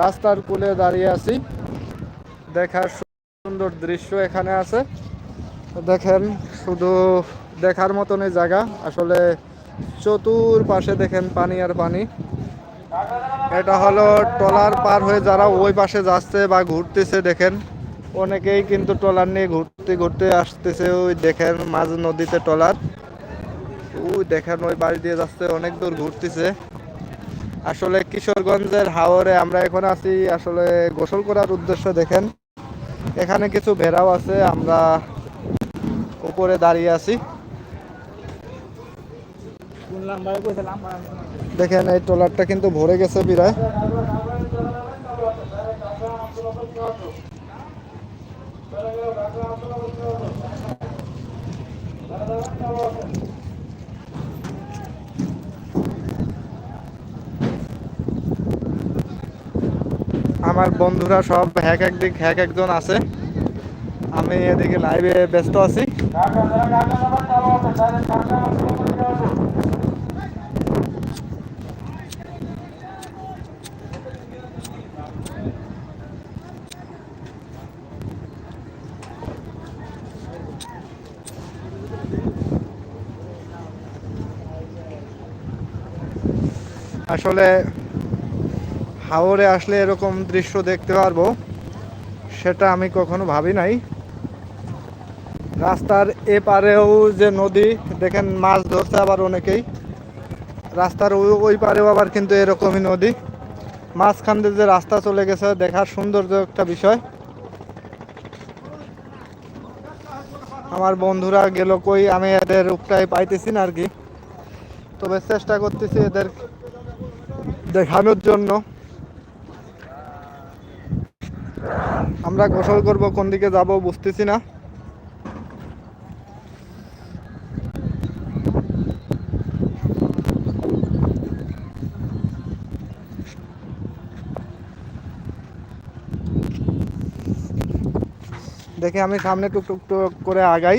রাস্তার কুলে দাঁড়িয়ে আছি। দেখার সুন্দর দৃশ্য এখানে আছে। দেখেন, শুধু দেখার মতনই জায়গা। আসলে চতুর পাশে দেখেন পানি আর পানি। এটা হলো ট্রলার পার হয়ে যারা ওই পাশে যাচ্ছে বা ঘুরতেছে দেখেন, অনেকেই কিন্তু ট্রলার নিয়ে ঘুরতে ঘুরতে আসতেছে ওই দেখেন মাঝ নদীতে ট্রলার। ওই দেখেন, ওই বাড়ি দিয়ে যাচ্ছে, অনেক দূর ঘুরতেছে। আসলে কিশোরগঞ্জের হাওরে আমরা এখন আছি, আসলে গোসল করার উদ্দেশ্য দেখেন। এখানে কিছু ভেড়াও আছে, আমরা উপরে দাঁড়িয়ে আছি। দেখেন, এই ট্রলারটা কিন্তু ভরে গেছে বিরায় আমার বন্ধুরা সব হ্যাক একদিক হ্যাক একজন আছে। আমি এদিকে লাইভে ব্যস্ত আছি। আসলে হাওরে আসলে এরকম দৃশ্য দেখতে পারব, সেটা আমি কখনো ভাবি নাই। রাস্তার এপারেও যে নদী, দেখেন মাছ ধরছে আবার অনেকেই। রাস্তার ওই ওই পারেও আবার কিন্তু এরকমই নদী। মাঝখান দিয়ে যে রাস্তা চলে গেছে, দেখার সৌন্দর্য একটা বিষয়। আমার বন্ধুরা গেল কই, আমি এদের উপটাই পাইতেছি না আর কি। তবে চেষ্টা করতেছি এদের দেখানোর জন্য। আমরা গোসল করব, কোন দিকে যাব বুঝতেছি না। দেখে আমি সামনে টুক টুক টুক করে আগাই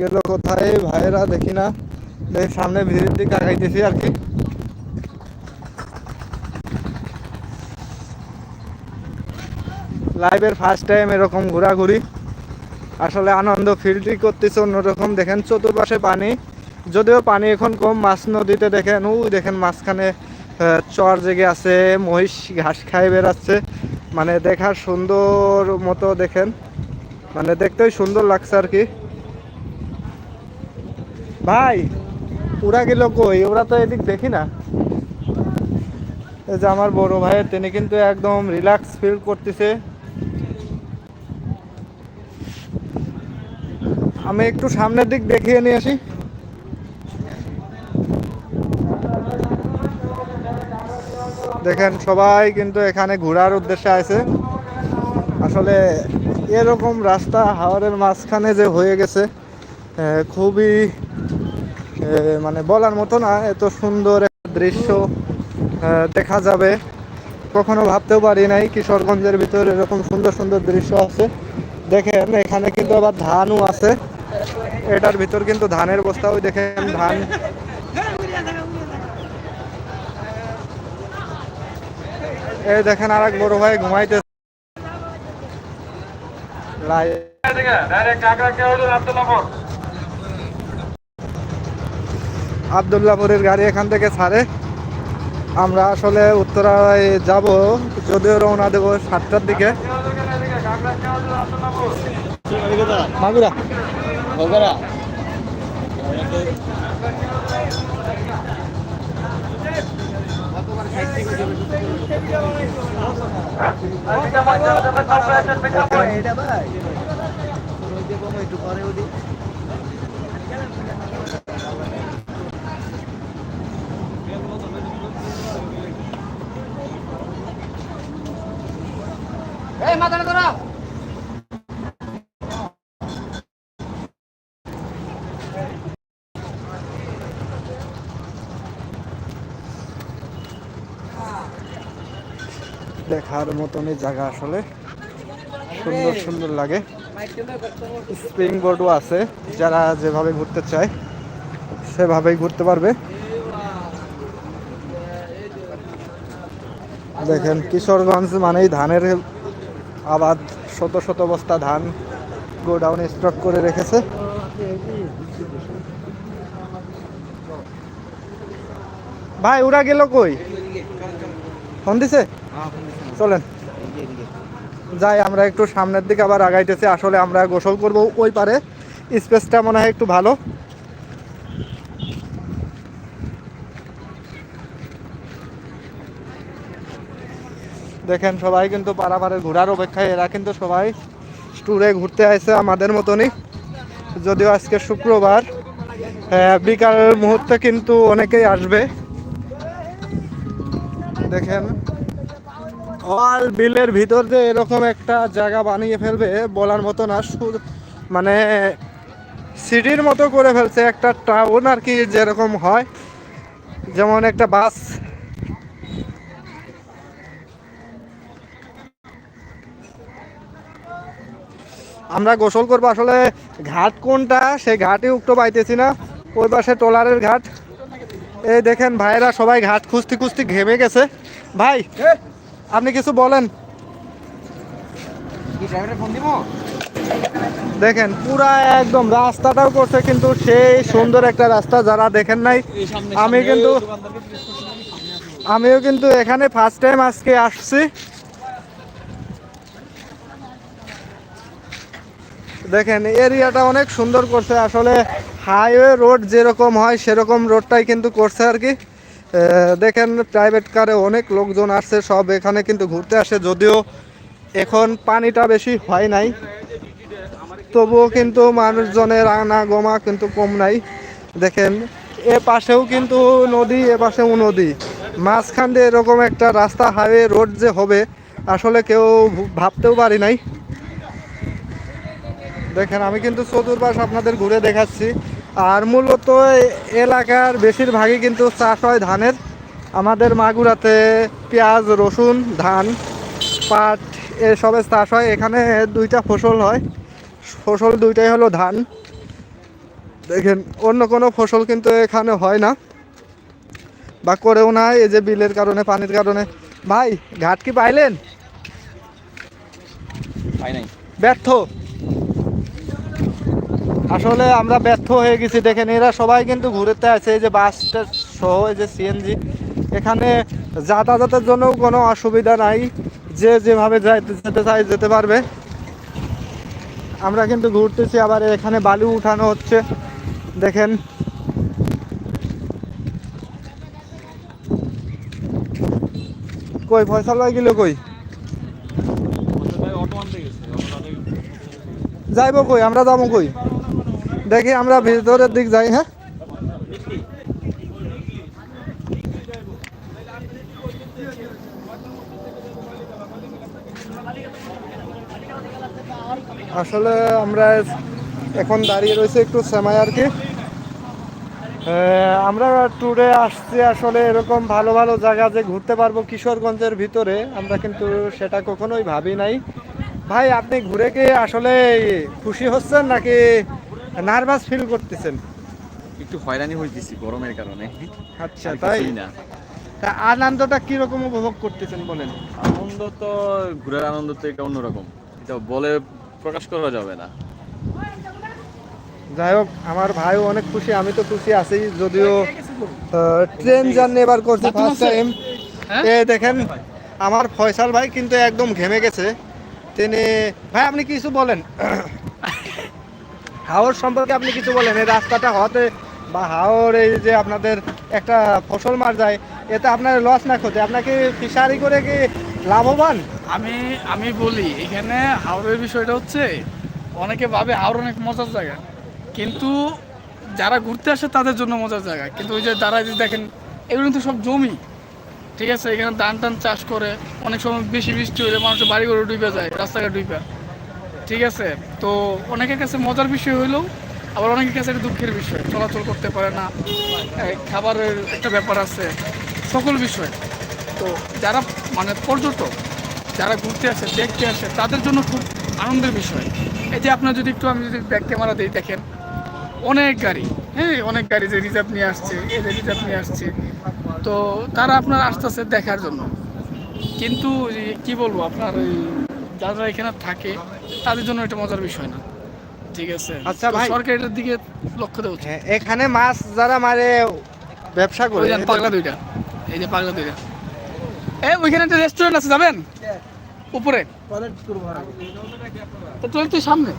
গেল ভাইরা দেখি না। সামনে ভিড়ের দিকে আগাইতেছি আর কি। লাইভের ফার্স্ট টাইম এরকম ঘোরাঘুরি। আসলে আনন্দ ফিলটি করতেছে অন্যরকম। দেখেন চতুর্পাশে পানি। যদিও পানি এখন কম, মাছ নদীতে দেখেন ও দেখেন মাঝখানে চর জেগে আছে, মহিষ ঘাস খাই বেড়াচ্ছে। মানে দেখার সুন্দর মতো দেখেন। মানে দেখতেই সুন্দর লাগছে আর কি। ভাই ওরা গেল কই? ওরা তো এদিক দেখি না। যে আমার বড় ভাইয়ের, তিনি কিন্তু একদম রিল্যাক্স ফিল করতেছে। আমি একটু সামনের দিক দেখিয়ে নিয়ে আসি। দেখেন, সবাই কিন্তু এখানে ঘোরার উদ্দেশ্যে আছে। আসলে এরকম রাস্তা হাওরের মাঝখানে যে হয়ে গেছে খুবই মানে বলার মতো না, এত সুন্দর একটা দৃশ্য দেখা যাবে। কখনো ভাবতেও পারি নাই কিশোরগঞ্জের ভিতরে এরকম সুন্দর সুন্দর দৃশ্য আছে। দেখেন, এখানে কিন্তু আবার ধানও আছে। এটার ভিতর কিন্তু ধানের বস্তাও, দেখেন ধান। এই দেখেন আর এক বড় ভাই ঘুমাইতে আবদুল্লাপুরের গাড়ি এখান থেকে ছাড়ে। আমরা আসলে উত্তরায় যাব যদিও রওনা দেব সাতটার দিকে। মাগুরা। দেখার মতনই জায়গা আসলে। সুন্দর সুন্দর লাগে। স্প্রিং বোর্ডও আছে। যারা যেভাবে ঘুরতে চায়, সেভাবেই ঘুরতে পারবে। দেখেন, কিশোরগঞ্জ মানেই ধানের আবাদ শত শত বস্তা ধান গোডাউনে স্টক করে রেখেছে। ভাই ওরা গেল কই? ফোন দিছে? চলেন। যাই, আমরা একটু সামনের দিকে আবার আগাইতেছি। আসলে আমরা গোসল করব ওই পারে। স্পেসটা মনে হয় একটু ভালো। দেখেন সবাই কিন্তু পারাপারে ঘোরার অপেক্ষায় এরা কিন্তু সবাই ট্যুরে ঘুরতে আসছে আমাদের মতনই। যদিও আজকে শুক্রবার হ্যাঁ, বিকাল মুহূর্তে কিন্তু অনেকেই আসবে। দেখেন অল বিলের ভিতর যে এরকম একটা জায়গা বানিয়ে ফেলবে বলার মতো না মানে সিটির মতো করে ফেলছে একটা টাউন আর কি যেরকম হয়। যেমন একটা বাস আমরা গোসল করব। আসলে ঘাট কোনটা? সেই ঘাটে উক্ত পাইতেছি না। ওই পাশে ট্রলারের ঘাট। এই দেখেন ভাইরা সবাই ঘাট খুঁজতে খুঁজতে ঘেমে গেছে। ভাই আপনি কিছু বলেন। দেখেন পুরা একদম রাস্তাটাও করছে কিন্তু সেই সুন্দর একটা রাস্তা যারা দেখেন নাই আমি কিন্তু আমিও কিন্তু এখানে ফার্স্ট টাইম আজকে আসছি। দেখেন, এরিয়াটা অনেক সুন্দর করছে। আসলে হাইওয়ে রোড যেরকম হয়, সেরকম রোডটাই কিন্তু করছে আর কি। দেখেন প্রাইভেট কারে অনেক লোকজন আসছে, সব এখানে কিন্তু ঘুরতে আসে। যদিও এখন পানিটা বেশি হয় নাই, তবুও কিন্তু মানুষজনের আনাগোমা কিন্তু কম নাই। দেখেন, এ পাশেও কিন্তু নদী, এ পাশেও নদী। মাঝখান দিয়ে এরকম একটা রাস্তা হাইওয়ে রোড যে হবে, আসলে কেউ ভাবতেও পারি নাই। দেখেন আমি কিন্তু চতুর্পাশ আপনাদের ঘুরে দেখাচ্ছি। আর মূলত এলাকার বেশিরভাগই কিন্তু চাষ হয় ধানের। আমাদের মাগুরাতে পেঁয়াজ রসুন ধান পাট এসবের চাষ হয়। এখানে দুইটা ফসল হয়। ফসল দুইটাই হলো ধান। দেখেন অন্য কোনো ফসল কিন্তু এখানে হয় না। বা করেও না এই যে বিলের কারণে পানির কারণে। ভাই ঘাট কি পাইলেন? ব্যর্থ। আসলে আমরা ব্যর্থ হয়ে গেছি দেখেন এরা সবাই কিন্তু ঘুরতে আছে এই যে বাসটা সহ এই যে সিএনজি এখানে যাতায়াতের জন্য কোনো অসুবিধা নাই যে যেভাবে যেতে চাই যেতে পারবে। আমরা কিন্তু ঘুরতেছি আবার এখানে বালু উঠানো হচ্ছে দেখেন। কই ফয়সাল ভাই গেল কই? যাইবো কই আমরা যাব কই? দেখি আমরা ভিতরের দিক যাই হ্যাঁ? আসলে আমরা এখন দাঁড়িয়ে রয়েছে একটু সেমাই আর কি। আমরা ট্যুরে আসছি আসলে এরকম ভালো ভালো জায়গা যে ঘুরতে পারব কিশোরগঞ্জের ভিতরে, আমরা কিন্তু সেটা কখনোই ভাবি নাই। ভাই, আপনি ঘুরে কি আসলে খুশি হচ্ছেন নাকি নার্ভাস ফিল করতেছেন। একটু হয়রানি হইতেছি গরমের কারণে। আচ্ছা তাই? না। তা আনন্দটা কীরকম উপভোগ করতেছেন বলেন? আনন্দ তো ঘুরার আনন্দ তো এটা অন্যরকম। এটা বলে প্রকাশ করা যাবে না। যাই হোক আমার ভাইও অনেক খুশি আমি তো খুশি আছি যদিও ট্রেন জার্নি এবার করছি ফার্স্ট টাইম এ দেখেন আমার ফয়সাল ভাই কিন্তু একদম ঘেমে গেছে। তিনি ভাই আপনি কিছু বলেন? হাওর সম্পর্কে আপনি কিছু বলেন, এই রাস্তাটা হতে বা হাওর এই যে আপনাদের একটা ফসল মার যায়, এতে আপনার লস না ক্ষতি? আপনাকে ফিশারি করে কি লাভবান? আমি আমি বলি, এখানে হাওড়ের বিষয়টা হচ্ছে, অনেকে ভাবে হাওড় অনেক মজার জায়গা, কিন্তু যারা ঘুরতে আসে তাদের জন্য মজার জায়গা। কিন্তু ওই যে যারা যে দেখেন, এগুলো তো সব জমি, ঠিক আছে? এখানে ধান টান চাষ করে, অনেক সময় বেশি বৃষ্টি হলে মানুষের বাড়ি ঘরে ডুবে যায়, রাস্তাঘাট ডুবে ঠিক আছে? তো অনেকের কাছে মজার বিষয় হইলেও আবার অনেকের কাছে একটা দুঃখের বিষয়। চলাচল করতে পারে না খাবারের একটা ব্যাপার আছে, সকল বিষয়। তো যারা মানে পর্যটক, যারা ঘুরতে আসে, দেখতে আসে, তাদের জন্য খুব আনন্দের বিষয়। এই যে আপনার যদি একটু, আমি যদি ব্যাক ক্যামেরা দিই, দেখেন, অনেক গাড়ি হ্যাঁ অনেক গাড়ি যে রিজার্ভ নিয়ে আসছে, এই যে রিজার্ভ নিয়ে আসছে। তো তারা আপনার আসতেছে দেখার জন্য। কিন্তু কি বলব, আপনার ওই যারা এখানে থাকে তাদের জন্য এটা মজার বিষয় না। ঠিক আছে? আচ্ছা ভাই। সরকার এটার দিকে লক্ষ্য দেওয়া উচিত। হ্যাঁ, এখানে মাছ যারা মারে ব্যবসা করে পাগলা দুইটা। এই যে পাগলা দুইটা। এ ওইখানে একটা রেস্টুরেন্ট আছে যাবেন? উপরে। তো চল তুই সামনে।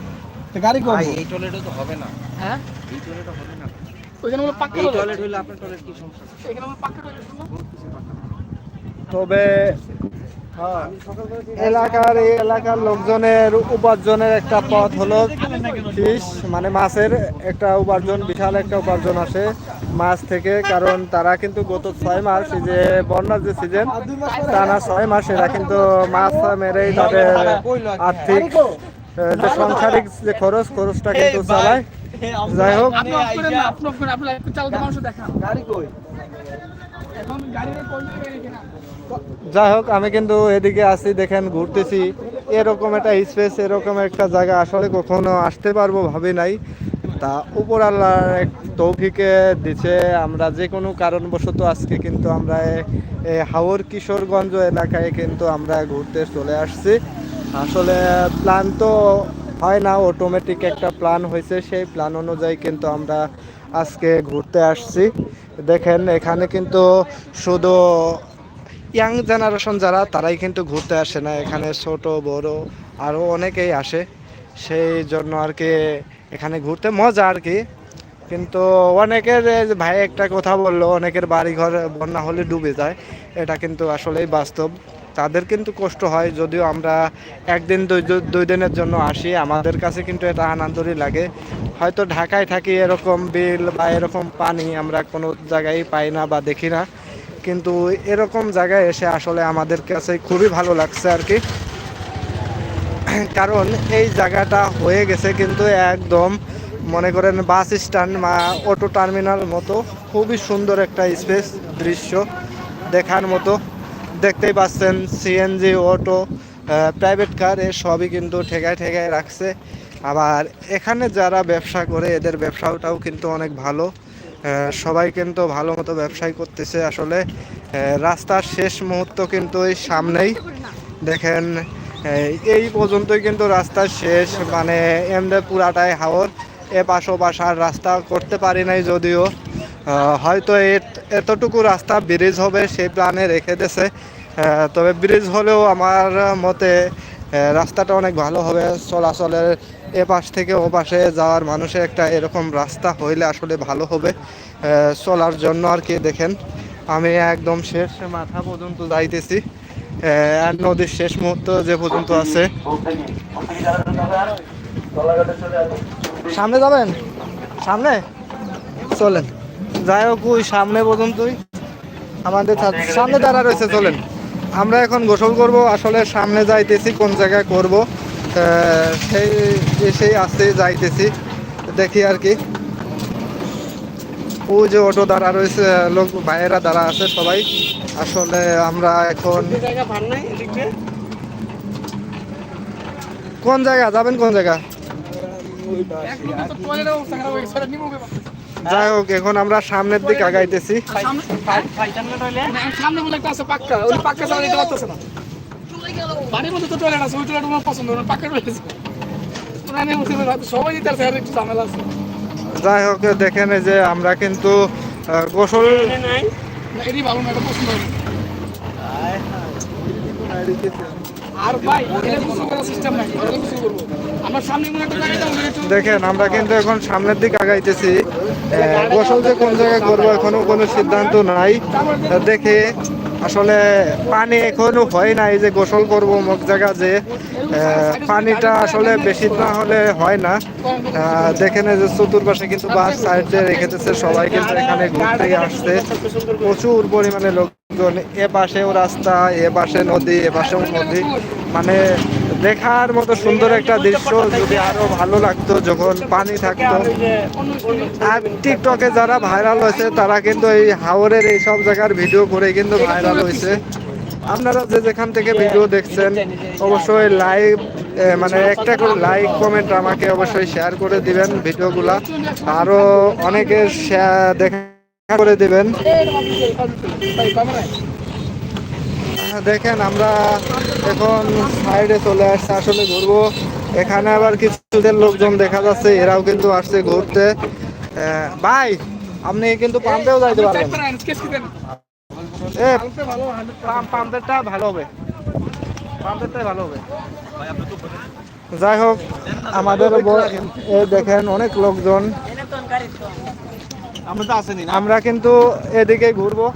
গাড়ি কম এই টয়লেটে তো হবে না। হ্যাঁ? এই টয়লেটে হবে না। ওইখানে বলে পাক্কা টয়লেট টয়লেট হইলে আপনার টয়লেট কি সমস্যা? এখানে বলে পাক্কা টয়লেট তবে এলাকার এই এলাকার লোকজনের উপার্জনের একটা পথ হলো ফিশ মানে মাছের একটা উপার্জন বিশাল একটা উপার্জন আসে মাছ থেকে কারণ তারা কিন্তু গত ছয় মাস এই যে বন্যার যে সিজন টানা ছয় মাস এরা কিন্তু মাছ মেরেই তাদের আর্থিক যে সাংসারিক যে খরচ খরচটা কিন্তু চালায়। যাই হোক। গাড়ি যাই হোক, আমি কিন্তু এদিকে আসি দেখেন ঘুরতেছি। এরকম একটা স্পেস এরকম একটা জায়গা আসলে কখনো আসতে পারব ভাবি নাই। তা উপর আল্লাহর এক তৌফিকে দিছে, আমরা যে কোনো কারণবশত আজকে কিন্তু আমরা হাওর কিশোরগঞ্জ এলাকায় কিন্তু আমরা ঘুরতে চলে আসছি। আসলে প্ল্যান তো হয় না অটোমেটিক একটা প্ল্যান হয়েছে, সেই প্ল্যান অনুযায়ী কিন্তু আমরা আজকে ঘুরতে আসছি। দেখেন, এখানে কিন্তু শুধু ইয়াং জেনারেশন যারা, তারাই কিন্তু ঘুরতে আসে না। এখানে ছোট, বড় আরও অনেকেই আসে। সেই জন্য আর কি এখানে ঘুরতে মজা আর কি। কিন্তু অনেকের ভাই একটা কথা বলল, অনেকের বাড়ি ঘর বন্যা হলে ডুবে যায়। এটা কিন্তু আসলেই বাস্তব। তাদের কিন্তু কষ্ট হয়। যদিও আমরা একদিন, দুই দুই দিনের জন্য আসি, আমাদের কাছে কিন্তু এটা আনন্দই লাগে। হয়তো ঢাকায় থাকি এরকম বিল বা এরকম পানি আমরা কোনো জায়গায় পাই না বা দেখি না। কিন্তু এরকম জায়গায় এসে আসলে আমাদের কাছে খুবই ভালো লাগছে আর কি। কারণ এই জায়গাটা হয়ে গেছে কিন্তু একদম মনে করেন বাস স্ট্যান্ড বা অটো টার্মিনাল মতো খুবই সুন্দর একটা স্পেস দৃশ্য দেখার মতো। দেখতেই পাচ্ছেন সিএনজি, অটো প্রাইভেট কার এ সবই কিন্তু ঠেকায় ঠেকায় রাখছে। আবার এখানে যারা ব্যবসা করে, এদের ব্যবসাটাও কিন্তু অনেক ভালো। সবাই কিন্তু ভালো মতো ব্যবসায় করতেছে আসলে। রাস্তার শেষ মুহূর্ত কিন্তু এই সামনেই। দেখেন এই- পর্যন্তই কিন্তু রাস্তা শেষ মানে এমনি পুরাটাই হাওর। এ পাশ পাশ আর রাস্তা করতে পারি নাই যদিও। হয়তো এত- এতটুকু রাস্তা ব্রিজ হবে সেই প্ল্যানে রেখে দিয়েছে। তবে ব্রিজ হলেও আমার মতে রাস্তাটা অনেক ভালো হবে, চলাচলের এ পাশ থেকে ও পাশে যাওয়ার মানুষের একটা এরকম রাস্তা হইলে আসলে ভালো হবে। চলার জন্য আর কি দেখেন, আমি একদম শেষ মাথা পর্যন্ত যাইতেছি। আর নদীর শেষ মুহূর্ত যে পর্যন্ত আছে। সামনে যাবেন? সামনে? চলেন। যাই হোক, ওই সামনে পর্যন্তই। আমাদের সামনে দাঁড়া রয়েছে, চলেন। আমরা এখন গোসল করব, আসলে সামনে যাইতেছি, কোন জায়গায় করব। সেই সেই আসতে যাইতেছি দেখি আর কি ওই যে অটো দাঁড়া রয়েছে লোক ভাইয়েরা দাঁড়া আছে সবাই আসলে আমরা এখন কোন জায়গা যাবেন কোন জায়গা হয়ে? যাই হোক এখন আমরা সামনের দিকে আগাইতেছি সামনে বাড়ির মধ্যে তো টয়লেট আছে ওই টয়লেট আমার পছন্দ না পাক্কা রয়েছে সবাই দিতে আছে একটু ঝামেলা আছে। যাই হোক দেখেন যে আমরা কিন্তু গোসল না, এটাই ভালো না এটা পছন্দ। আর ভাই কিছু করার সিস্টেম নাই কিছু করব। দেখেন আমরা কিন্তু এখন সামনের দিকে আগাইতেছি। গোসল যে কোন জায়গায় করব এখনও কোনো সিদ্ধান্ত নাই। দেখে আসলে পানি এখনও হয় নাই যে গোসল করব মুখ জায়গা যে পানিটা আসলে বেশি না হলে হয় না। দেখেন যে চতুর্পাশে কিন্তু বাস সাইডে রেখে দিচ্ছে সবাই কিন্তু এখানে ঘুরতে আসছে। প্রচুর পরিমাণে লোকজন এ পাশেও রাস্তা, এ পাশে নদী, এ পাশেও নদী। মানে দেখার মতো সুন্দর একটা দৃশ্য, যদি আরও ভালো লাগতো, যখন পানি থাকতো। আর টিকটকে যারা ভাইরাল হয়েছে, তারা কিন্তু এই হাওরের এই সব জায়গার ভিডিও করে কিন্তু ভাইরাল হয়েছে। আপনারা যে যেখান থেকে ভিডিও দেখছেন, অবশ্যই লাইভ মানে একটা করে লাইক, কমেন্ট আমাকে অবশ্যই শেয়ার করে দিবেন ভিডিওগুলা। আরও অনেকে শেয়ার দেখা করে দিবেন। দেখেন আমরা এখন সাইডে চলে আসছি আসলে ঘুরবো। এখানে আবার কিছুদের লোকজন দেখা যাচ্ছে এরাও কিন্তু আসছে ঘুরতে। ভাই আপনি কিন্তু পাম্পেও যাইতে পারবেন। পাম্পেরটা ভালো হবে। পাম্পেরটাই ভালো হবে। যাই হোক আমাদের দেখেন অনেক লোকজন। আমরা কিন্তু এদিকে ঘুরবো।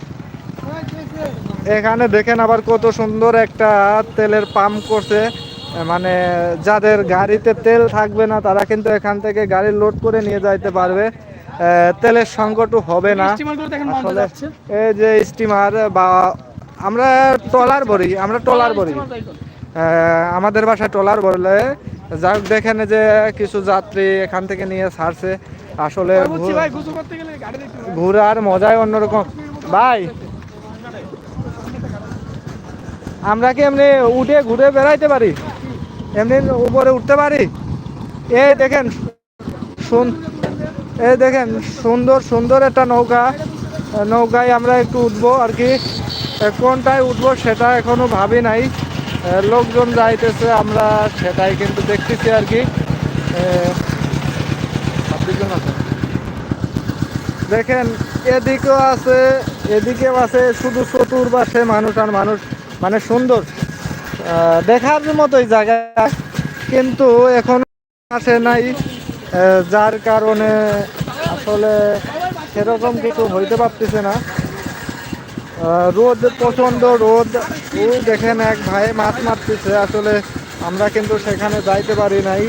এখানে দেখেন আবার কত সুন্দর একটা তেলের পাম্প করছে। মানে যাদের গাড়িতে তেল থাকবে না তারা কিন্তু এখান থেকে গাড়ি লোড করে নিয়ে যাইতে পারবে। তেলের সংকটও হবে না। আসলে এই যে স্টিমার বা আমরা ট্রলার বলি আমরা ট্রলার বলি আমাদের বাসায় ট্রলার বলে। যাক দেখেন যে কিছু যাত্রী এখান থেকে নিয়ে ছাড়ছে। আসলে। ঘোরার মজাই অন্যরকম। ভাই আমরা কি এমনি উঠে ঘুরে বেড়াইতে পারি? এমনি উপরে উঠতে পারি? এ দেখেন শুন এই দেখেন, সুন্দর সুন্দর একটা নৌকা। নৌকায় আমরা একটু উঠবো আর কি। কোনটায় উঠবো সেটা এখনও ভাবি নাই। লোকজন যাইতেছে, আমরা সেটাই কিন্তু দেখতেছি আর কি। দেখেন, এদিকেও আছে এদিকেও আছে, শুধু চতুর্পাশে মানুষ আর মানুষ। মানে সুন্দর। দেখার মতোই জায়গা, কিন্তু এখন আসে নাই। যার কারণে আসলে সেরকম কিছু হইতে পারতেছে না। রোদ প্রচণ্ড রোদ। ও দেখেন এক ভাই মাছ মারতেছে। আসলে আমরা কিন্তু সেখানে যাইতে পারি নাই।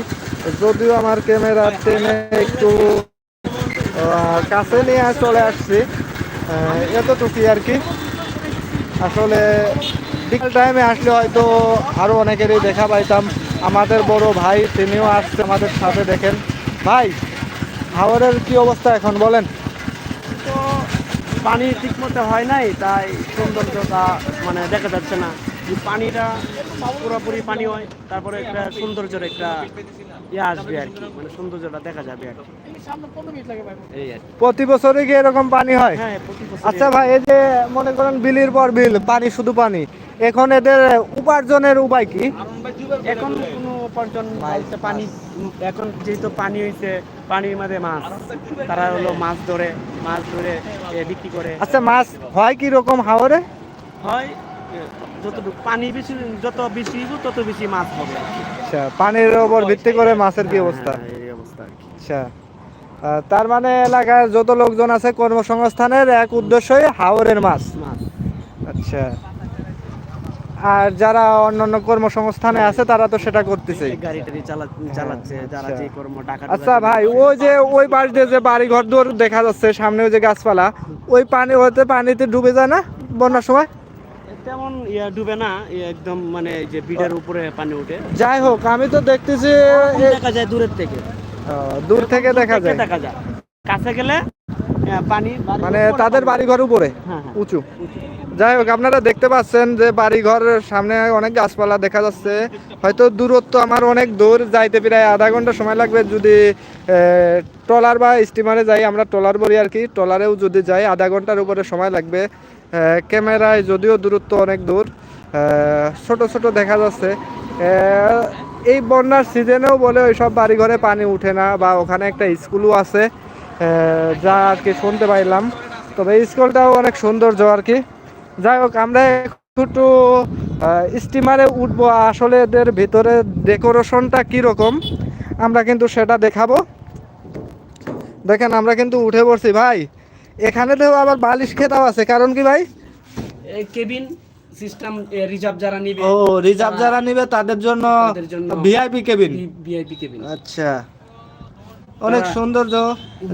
যদিও আমার ক্যামেরা টেনে একটু কাছে নিয়ে চলে আসছি। এতটুকুই আর কি। আসলে বিকেল টাইমে আসলে হয়তো আরও অনেকেরই দেখা পাইতাম। আমাদের বড় ভাই, তিনিও আসছে আমাদের সাথে, দেখেন। ভাই হাওড়ের কি অবস্থা এখন বলেন? পানি ঠিক মতো হয় নাই, তাই সৌন্দর্যটা মানে দেখা যাচ্ছে না। পানিটা পুরোপুরি পানি হয় তারপরে একটা সৌন্দর্যের একটা ইয়ে আসবে আর কি মানে সৌন্দর্যটা দেখা যাবে আর কি। সামনে পনেরো মিনিট লাগে ভাই এই আর কি। প্রতি বছরই কি এরকম পানি হয়? হ্যাঁ বছরই। আচ্ছা ভাই এই যে মনে করেন বিলির পর বিল পানি শুধু পানি এখন এদের উপার্জনের উপায় কি? এখন কোনো উপার্জন পানি এখন যেহেতু পানি হয়েছে পানির মধ্যে মাছ তারা হলো মাছ ধরে মাছ ধরে বিক্রি করে। আচ্ছা মাছ হয় কি রকম হাওরে? হয় যতটুকু পানি বেশি যত বেশি হইব তত বেশি মাছ হবে আর আচ্ছা পানির উপর ভিত্তি করে মাছের কি অবস্থা? হ্যাঁ, এই অবস্থা আচ্ছা তার মানে এলাকার যত লোকজন আছে কর্মসংস্থানের এক উদ্দেশ্যই হাওরের মাছ। আচ্ছা আর যারা অন্যান্য কর্মসংস্থানে আছে তারা তো সেটা করতেছে। যারা আচ্ছা। আচ্ছা ভাই ওই যে ওই পাশ দিয়ে যে বাড়ি ঘর দূর দেখা যাচ্ছে সামনে ওই যে গাছপালা ওই পানি ওতে পানিতে ডুবে যায় না বন্যার সময়? তেমন ইয়া ডুবে না একদম মানে যে বিডের উপরে পানি উঠে। যাই হোক আমি তো দেখতেছি দেখা যায় দূরের থেকে। দূর থেকে দেখা যায়। দেখা যায়। কাছে গেলে পানি মানে তাদের পানি। বাড়ি ঘর উপরে? হ্যাঁ হ্যাঁ। উঁচু। যাই হোক আপনারা দেখতে পাচ্ছেন যে বাড়ি ঘরের সামনে অনেক গাছপালা দেখা যাচ্ছে। হয়তো দূরত্ব আমার অনেক দূর যাইতে প্রায় আধা ঘণ্টা সময় লাগবে। যদি ট্রলার বা স্টিমারে যাই আমরা ট্রলার বলি আর কি। ট্রলারেও যদি যাই আধা ঘণ্টার উপরে সময় লাগবে। ক্যামেরায় যদিও দূরত্ব অনেক দূর ছোট ছোট দেখা যাচ্ছে। এই বন্যার সিজনেও বলে ওই সব বাড়িঘরে পানি উঠে না বা ওখানে একটা স্কুলও আছে যা আর কি শুনতে পাইলাম। তবে স্কুলটাও অনেক সৌন্দর্য আর কি। যাই হোক, আমরা একটু স্টিমারে উঠবো। আসলে এদের ভিতরে ডেকোরেশনটা কীরকম, আমরা কিন্তু সেটা দেখাবো। দেখেন, আমরা কিন্তু উঠে পড়ছি ভাই। এখানে তো আবার বালিশ খেতাও আছে কারণ কি ভাই? কেবিন সিস্টেম রিজার্ভ যারা নিবে ও রিজার্ভ যারা নিবে তাদের জন্য ভিআইপি কেবিন? VIP cabin. আচ্ছা। অনেক সৌন্দর্য।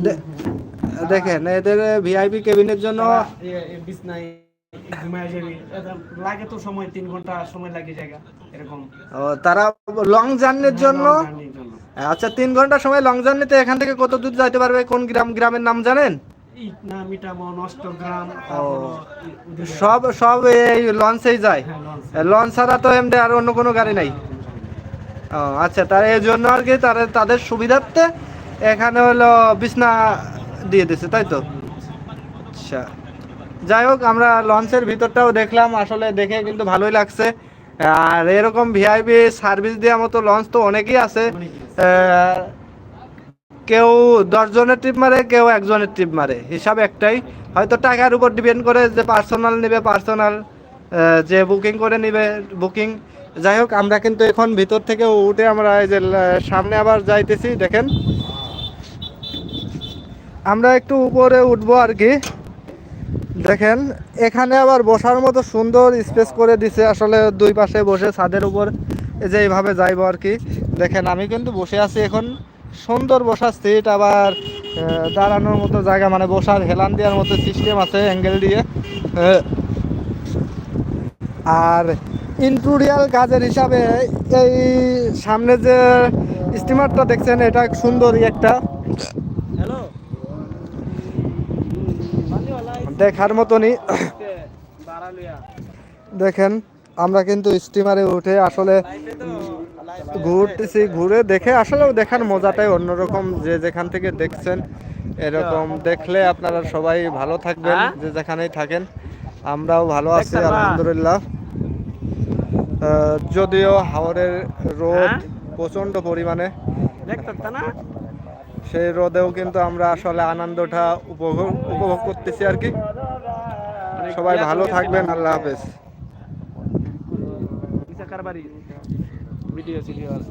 দে- দেখেন এদের ভিআইপি কেবিনের জন্য বিছনায় লাগে তো সময় তিন ঘণ্টা সময় লাগে জায়গা এরকম। ও, তারা লং জার্নির জন্য? জন্য। আচ্ছা তিন ঘণ্টা সময় লং জার্নিতে এখান থেকে কত দূর যাইতে পারবে? কোন গ্রাম গ্রামের নাম জানেন? সব সব এই লঞ্চেই যায়। হ্যাঁ, লঞ্চ। ছাড়া তো এমনি আর অন্য কোনো গাড়ি নাই। ও আচ্ছা তার এই জন্য আর কি তাদের তাদের সুবিধার্থে এখানে হলো বিছনা দিয়ে দিছে তাই তো? আচ্ছা। যাই হোক আমরা লঞ্চের ভিতরটাও দেখলাম আসলে দেখে কিন্তু ভালোই লাগছে। আর এরকম ভিআইপি সার্ভিস দেওয়ার মতো লঞ্চ তো অনেকই আছে। কেউ দশজনের ট্রিপ মারে, কেউ একজনের ট্রিপ মারে। হিসাব একটাই। হয়তো টাকার উপর ডিপেন্ড করে যে পার্সোনাল নেবে পার্সোনাল যে বুকিং করে নিবে বুকিং যাই হোক, আমরা কিন্তু এখন ভিতর থেকে উঠে আমরা এই যে সামনে আবার যাইতেছি, দেখেন। আমরা একটু উপরে উঠবো আর কি। দেখেন, এখানে আবার বসার মতো সুন্দর স্পেস করে দিছে। আসলে দুই পাশে বসে ছাদের উপর যে এইভাবে যাইবো আর কি। দেখেন, আমি কিন্তু বসে আছি এখন। সুন্দর বসার সিট আবার দাঁড়ানোর মতো জায়গা মানে বসার হেলান দেওয়ার মতো সিস্টেম আছে অ্যাঙ্গেল দিয়ে। আর ইন্টুরিয়াল কাজের হিসাবে এই সামনে যে স্টিমারটা দেখছেন এটা সুন্দরই একটা। দেখার মতনই। দেখেন আমরা কিন্তু স্টিমারে উঠে আসলে ঘুরতেছি ঘুরে দেখে আসলে দেখার মজাটাই অন্যরকম যে যেখান থেকে দেখছেন এরকম দেখলে আপনারা সবাই ভালো থাকবেন হ্যাঁ? যে যেখানেই থাকেন আমরাও ভালো আছি আলহামদুলিল্লাহ। যদিও হাওড়ের রোদ হ্যাঁ? প্রচণ্ড পরিমাণে সেই রোদেও কিন্তু আমরা আসলে আনন্দটা উপভোগ উপভোগ করতেছি আর কি। সবাই ভালো থাকবেন আল্লাহ হাফেজ। ভিসা কারবারি ভিডিও সিডিও আছে